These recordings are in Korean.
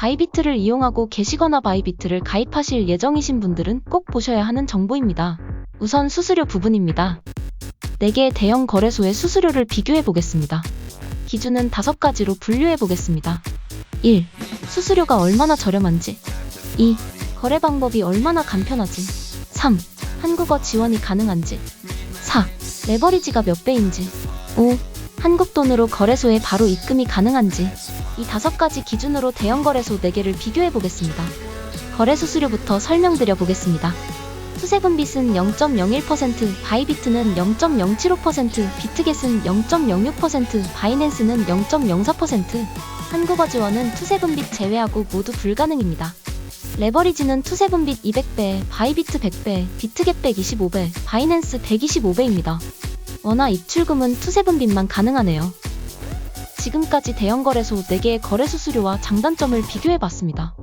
바이비트를 이용하고 계시거나 바이비트를 가입하실 예정이신 분들은 꼭 보셔야 하는 정보입니다. 우선 수수료 부분입니다. 4개의 대형 거래소의 수수료를 비교해 보겠습니다. 기준은 5가지로 분류해 보겠습니다. 1. 수수료가 얼마나 저렴한지 2. 거래 방법이 얼마나 간편하지 3. 한국어 지원이 가능한지 4. 레버리지가 몇 배인지 5. 한국 돈으로 거래소에 바로 입금이 가능한지 이 다섯 가지 기준으로 대형 거래소 4개를 비교해 보겠습니다. 거래 수수료부터 설명드려 보겠습니다. 투세분빗은 0.01%, 바이비트는 0.075%, 비트겟은 0.06%, 바이낸스는 0.04%, 한국어 지원은 투세분빗 제외하고 모두 불가능입니다. 레버리지는 투세분빗 200배, 바이비트 100배, 비트겟 125배, 바이낸스 125배입니다. 원화 입출금은 투세분빗만 가능하네요. 지금까지 대형 거래소 4개의 거래 수수료와 장단점을 비교해 봤습니다.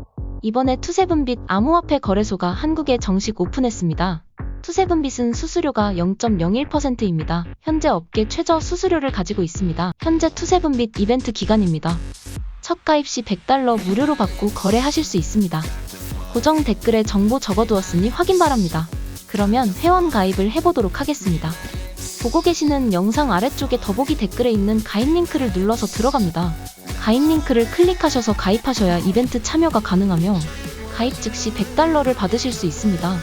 이번에 투세분빗 암호화폐 거래소가 한국에 정식 오픈했습니다. 투세분빗은 수수료가 0.01%입니다. 현재 업계 최저 수수료를 가지고 있습니다. 현재 투세분빗 이벤트 기간입니다. 첫 가입 시 100달러 무료로 받고 거래하실 수 있습니다. 고정 댓글에 정보 적어두었으니 확인 바랍니다. 그러면 회원 가입을 해보도록 하겠습니다. 보고 계시는 영상 아래쪽에 더보기 댓글에 있는 가입 링크를 눌러서 들어갑니다. 가입 링크를 클릭하셔서 가입하셔야 이벤트 참여가 가능하며 가입 즉시 100달러를 받으실 수 있습니다.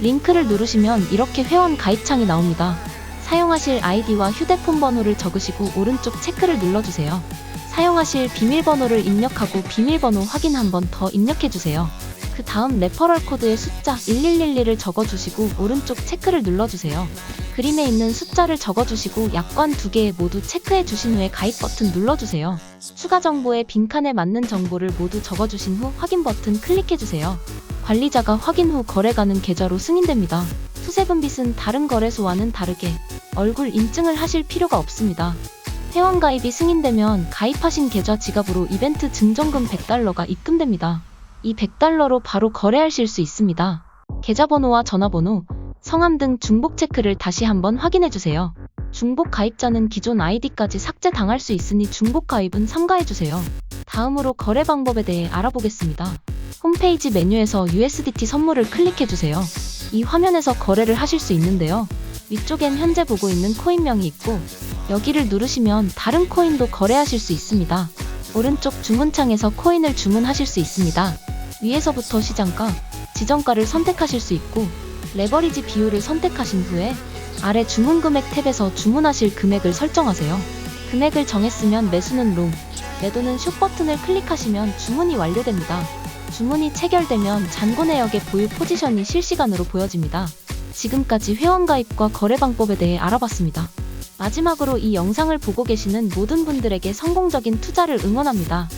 링크를 누르시면 이렇게 회원 가입창이 나옵니다. 사용하실 아이디와 휴대폰 번호를 적으시고 오른쪽 체크를 눌러주세요. 사용하실 비밀번호를 입력하고 비밀번호 확인 한번 더 입력해주세요. 그 다음 레퍼럴 코드의 숫자 1111을 적어주시고 오른쪽 체크를 눌러주세요. 그림에 있는 숫자를 적어주시고 약관 두 개 모두 체크해 주신 후에 가입 버튼 눌러주세요. 추가 정보에 빈칸에 맞는 정보를 모두 적어주신 후 확인 버튼 클릭해 주세요. 관리자가 확인 후 거래 가능 계좌로 승인됩니다. 투세분빗은 다른 거래소와는 다르게 얼굴 인증을 하실 필요가 없습니다. 회원 가입이 승인되면 가입하신 계좌 지갑으로 이벤트 증정금 100달러가 입금됩니다. 이 100달러로 바로 거래하실 수 있습니다. 계좌번호와 전화번호, 성함 등 중복 체크를 다시 한번 확인해 주세요. 중복 가입자는 기존 아이디까지 삭제당할 수 있으니 중복 가입은 삼가해 주세요. 다음으로 거래 방법에 대해 알아보겠습니다. 홈페이지 메뉴에서 USDT 선물을 클릭해 주세요. 이 화면에서 거래를 하실 수 있는데요. 위쪽엔 현재 보고 있는 코인명이 있고 여기를 누르시면 다른 코인도 거래하실 수 있습니다. 오른쪽 주문창에서 코인을 주문하실 수 있습니다. 위에서부터 시장가, 지정가를 선택하실 수 있고 레버리지 비율을 선택하신 후에 아래 주문 금액 탭에서 주문하실 금액을 설정하세요. 금액을 정했으면 매수는 롱, 매도는 숏 버튼을 클릭하시면 주문이 완료됩니다. 주문이 체결되면 잔고 내역의 보유 포지션이 실시간으로 보여집니다. 지금까지 회원 가입과 거래 방법에 대해 알아봤습니다. 마지막으로 이 영상을 보고 계시는 모든 분들에게 성공적인 투자를 응원합니다.